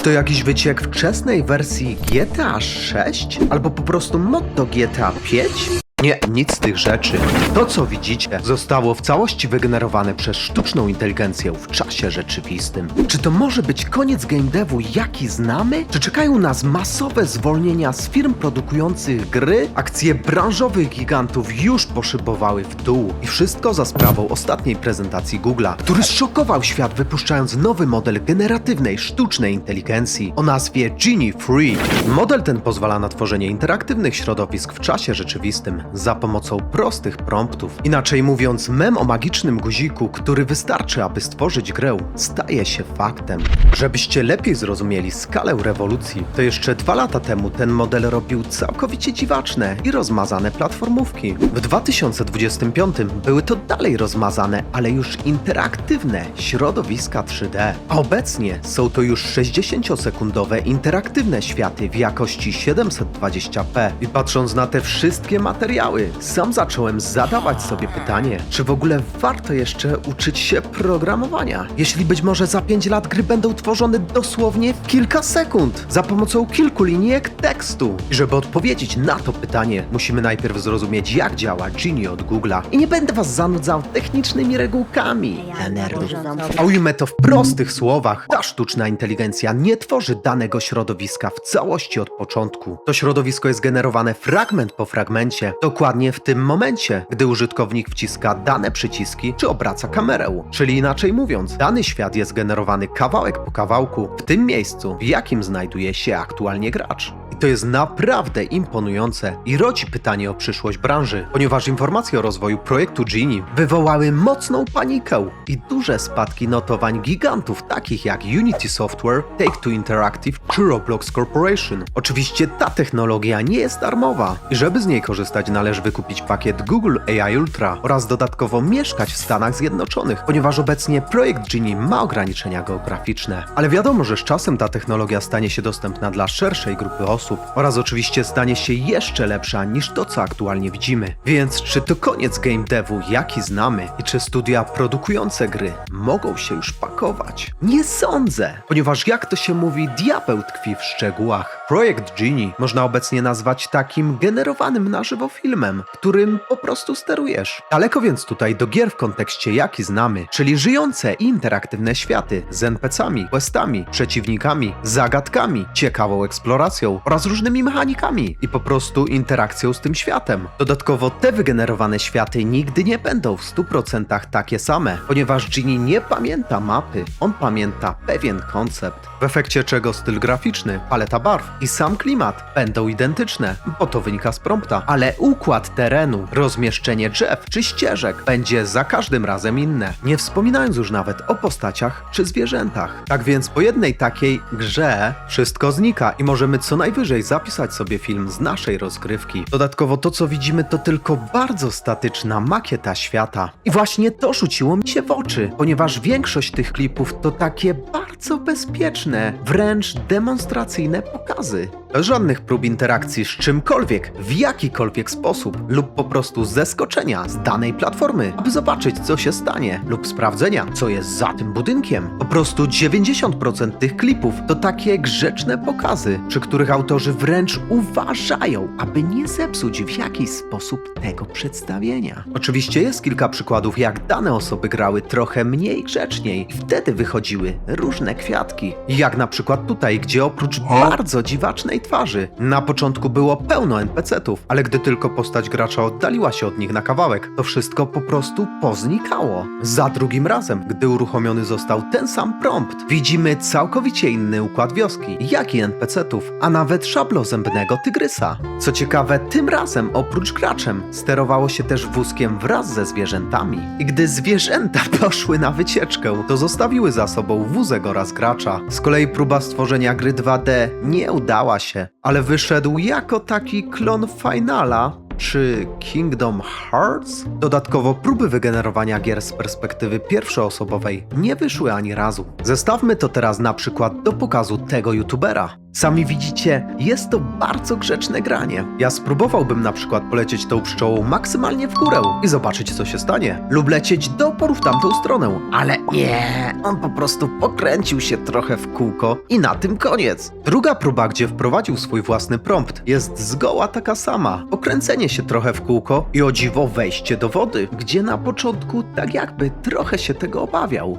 Czy to jakiś wyciek wczesnej wersji GTA 6? Albo po prostu mod do GTA 5? Nie, nic z tych rzeczy. To, co widzicie, zostało w całości wygenerowane przez sztuczną inteligencję w czasie rzeczywistym. Czy to może być koniec game devu, jaki znamy? Czy czekają nas masowe zwolnienia z firm produkujących gry? Akcje branżowych gigantów już poszybowały w dół. I wszystko za sprawą ostatniej prezentacji Google'a, który zszokował świat wypuszczając nowy model generatywnej sztucznej inteligencji o nazwie Genie Free. Model ten pozwala na tworzenie interaktywnych środowisk w czasie rzeczywistym za pomocą prostych promptów. Inaczej mówiąc, mem o magicznym guziku, który wystarczy, aby stworzyć grę, staje się faktem. Żebyście lepiej zrozumieli skalę rewolucji, to jeszcze dwa lata temu ten model robił całkowicie dziwaczne i rozmazane platformówki. W 2025 były to dalej rozmazane, ale już interaktywne środowiska 3D. A obecnie są to już 60-sekundowe interaktywne światy w jakości 720p. I patrząc na te wszystkie materiały, sam zacząłem zadawać sobie pytanie, czy w ogóle warto jeszcze uczyć się programowania, jeśli być może za 5 lat gry będą tworzone dosłownie w kilka sekund, za pomocą kilku linijek tekstu. I żeby odpowiedzieć na to pytanie, musimy najpierw zrozumieć, jak działa Genie od Google'a. I nie będę was zanudzał technicznymi regułkami dla nerdów. A ujmę to w prostych słowach. Ta sztuczna inteligencja nie tworzy danego środowiska w całości od początku. To środowisko jest generowane fragment po fragmencie, dokładnie w tym momencie, gdy użytkownik wciska dane przyciski czy obraca kamerę. Czyli inaczej mówiąc, dany świat jest generowany kawałek po kawałku w tym miejscu, w jakim znajduje się aktualnie gracz. To jest naprawdę imponujące i rodzi pytanie o przyszłość branży, ponieważ informacje o rozwoju projektu Genie wywołały mocną panikę i duże spadki notowań gigantów takich jak Unity Software, Take-Two Interactive czy Roblox Corporation. Oczywiście ta technologia nie jest darmowa i żeby z niej korzystać należy wykupić pakiet Google AI Ultra oraz dodatkowo mieszkać w Stanach Zjednoczonych, ponieważ obecnie projekt Genie ma ograniczenia geograficzne. Ale wiadomo, że z czasem ta technologia stanie się dostępna dla szerszej grupy osób oraz oczywiście stanie się jeszcze lepsza niż to, co aktualnie widzimy. Więc czy to koniec game devu, jaki znamy i czy studia produkujące gry mogą się już pakować? Nie sądzę, ponieważ jak to się mówi, diabeł tkwi w szczegółach. Projekt Genie można obecnie nazwać takim generowanym na żywo filmem, którym po prostu sterujesz. Daleko więc tutaj do gier w kontekście jaki znamy, czyli żyjące i interaktywne światy z NPC-ami, questami, przeciwnikami, zagadkami, ciekawą eksploracją oraz różnymi mechanikami i po prostu interakcją z tym światem. Dodatkowo te wygenerowane światy nigdy nie będą w 100% takie same, ponieważ Genie nie pamięta mapy, on pamięta pewien koncept, w efekcie czego styl graficzny, paleta barw i sam klimat będą identyczne, bo to wynika z prompta, ale układ terenu, rozmieszczenie drzew czy ścieżek będzie za każdym razem inne, nie wspominając już nawet o postaciach czy zwierzętach. Tak więc po jednej takiej grze wszystko znika i możemy co najwyżej zapisać sobie film z naszej rozgrywki. Dodatkowo to co widzimy to tylko bardzo statyczna makieta świata. I właśnie to rzuciło mi się w oczy, ponieważ większość tych klipów to takie bardzo bezpieczne, wręcz demonstracyjne pokazy. Żadnych prób interakcji z czymkolwiek, w jakikolwiek sposób, lub po prostu zeskoczenia z danej platformy, aby zobaczyć, co się stanie, lub sprawdzenia, co jest za tym budynkiem. Po prostu 90% tych klipów to takie grzeczne pokazy, przy których autorzy wręcz uważają, aby nie zepsuć w jakiś sposób tego przedstawienia. Oczywiście jest kilka przykładów, jak dane osoby grały trochę mniej grzeczniej i wtedy wychodziły różne kwiatki. Jak na przykład tutaj, gdzie oprócz bardzo dziwacznej twarzy, na początku było pełno NPC-ów, ale gdy tylko postać gracza oddaliła się od nich na kawałek, to wszystko po prostu poznikało. Za drugim razem, gdy uruchomiony został ten sam prompt, widzimy całkowicie inny układ wioski, jak i NPC-ów, a nawet szablozębnego tygrysa. Co ciekawe, tym razem oprócz graczem sterowało się też wózkiem wraz ze zwierzętami. I gdy zwierzęta poszły na wycieczkę, to zostawiły za sobą wózek oraz gracza. Z kolei próba stworzenia gry 2D nie udała się, ale wyszedł jako taki klon Finala czy Kingdom Hearts? Dodatkowo próby wygenerowania gier z perspektywy pierwszoosobowej nie wyszły ani razu. Zestawmy to teraz na przykład do pokazu tego youtubera. Sami widzicie, jest to bardzo grzeczne granie. Ja spróbowałbym na przykład polecieć tą pszczołą maksymalnie w górę i zobaczyć co się stanie. Lub lecieć do oporu w tamtą stronę. Ale nie, on po prostu pokręcił się trochę w kółko i na tym koniec. Druga próba, gdzie wprowadził swój własny prompt, jest zgoła taka sama. Pokręcenie się trochę w kółko i o dziwo wejście do wody, gdzie na początku tak jakby trochę się tego obawiał.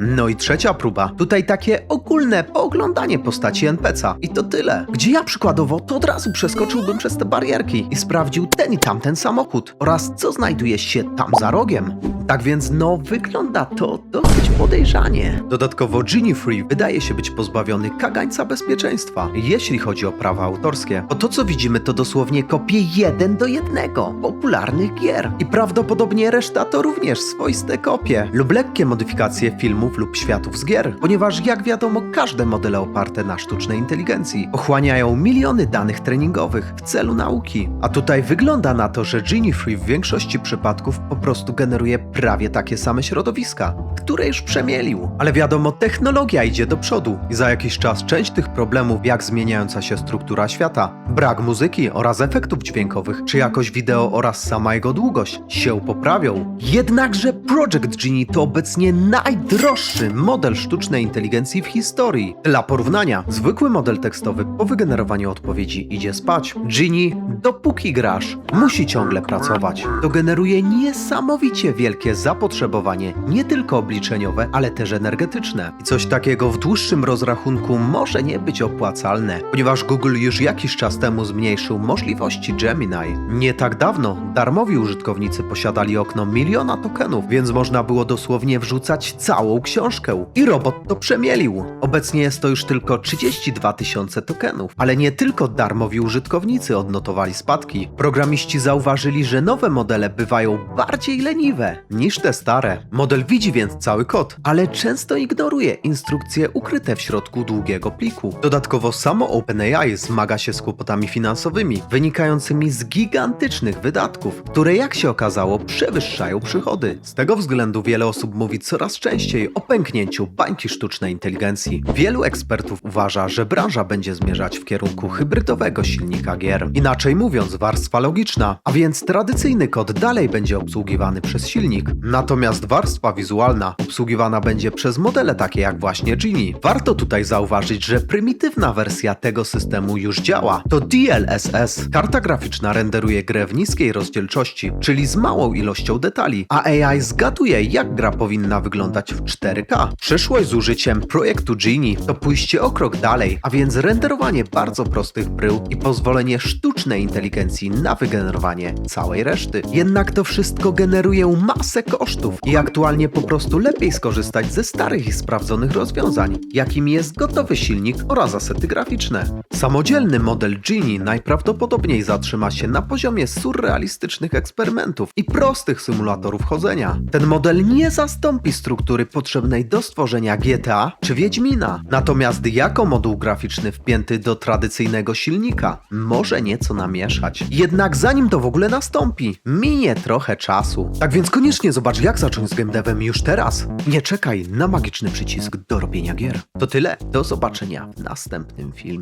No i trzecia próba. Tutaj takie ogólne pooglądanie postaci NPC'a. I to tyle. Gdzie ja przykładowo to od razu przeskoczyłbym przez te barierki i sprawdził ten i tamten samochód oraz co znajduje się tam za rogiem. Tak więc no, wygląda to dosyć podejrzanie. Dodatkowo Genie Free wydaje się być pozbawiony kagańca bezpieczeństwa, jeśli chodzi o prawa autorskie. Bo to co widzimy to dosłownie kopie jeden do jednego popularnych gier. I prawdopodobnie reszta to również swoiste kopie lub lekkie modyfikacje filmów lub światów z gier. Ponieważ jak wiadomo każde modele oparte na sztucznej inteligencji pochłaniają miliony danych treningowych w celu nauki. A tutaj wygląda na to, że Genie w większości przypadków po prostu generuje prawie takie same środowiska, które już przemielił. Ale wiadomo, technologia idzie do przodu i za jakiś czas część tych problemów, jak zmieniająca się struktura świata, brak muzyki oraz efektów dźwiękowych, czy jakość wideo oraz sama jego długość się poprawią. Jednakże Project Genie to obecnie najdroższy model sztucznej inteligencji w historii. Dla porównania, zwykły model tekstowy po wygenerowaniu odpowiedzi idzie spać. Genie, dopóki grasz, musi ciągle pracować. To generuje niesamowicie wielkie zapotrzebowanie, nie tylko obliczeniowe, ale też energetyczne. I coś takiego w dłuższym rozrachunku może nie być opłacalne, ponieważ Google już jakiś czas temu zmniejszył możliwości Gemini. Nie tak dawno darmowi użytkownicy posiadali okno miliona tokenów, więc można było dosłownie wrzucać całą książkę. I robot to przemielił. Obecnie jest to już tylko 32 tysiące tokenów. Ale nie tylko darmowi użytkownicy odnotowali spadki. Programiści zauważyli, że nowe modele bywają bardziej leniwe niż te stare. Model widzi więc cały kod, ale często ignoruje instrukcje ukryte w środku długiego pliku. Dodatkowo samo OpenAI zmaga się z kłopotami finansowymi, wynikającymi z gigantycznych wydatków, które jak się okazało przewyższają przychody. Z tego względu wiele osób mówi coraz częściej o pęknięciu bańki sztucznej inteligencji. Wielu ekspertów uważa, że branża będzie zmierzać w kierunku hybrydowego silnika gier. Inaczej mówiąc, warstwa logiczna, a więc tradycyjny kod dalej będzie obsługiwany przez silnik, natomiast warstwa wizualna obsługiwana będzie przez modele takie jak właśnie Genie. Warto tutaj zauważyć, że prymitywna wersja tego systemu już działa. To DLSS. Karta graficzna renderuje grę w niskiej rozdzielczości, czyli z małą ilością detali, a AI zgaduje jak gra powinna wyglądać w 4K. Przyszłość z użyciem projektu Genie to pójście o krok dalej, a więc renderowanie bardzo prostych brył i pozwolenie sztucznej inteligencji na wygenerowanie całej reszty. Jednak to wszystko generuje masę kosztów i aktualnie po prostu lepiej skorzystać ze starych i sprawdzonych rozwiązań, jakim jest gotowy silnik oraz asety graficzne. Samodzielny model Genie najprawdopodobniej zatrzyma się na poziomie surrealistycznych eksperymentów i prostych symulatorów chodzenia. Ten model nie zastąpi struktury potrzebnej do stworzenia GTA czy Wiedźmina, natomiast jako moduł graficzny wpięty do tradycyjnego silnika może nieco namieszać. Jednak zanim to w ogóle nastąpi, minie trochę czasu. Tak więc koniecznie zobacz jak zacząć z game devem już teraz. Nie czekaj na magiczny przycisk do robienia gier. To tyle, do zobaczenia w następnym filmie.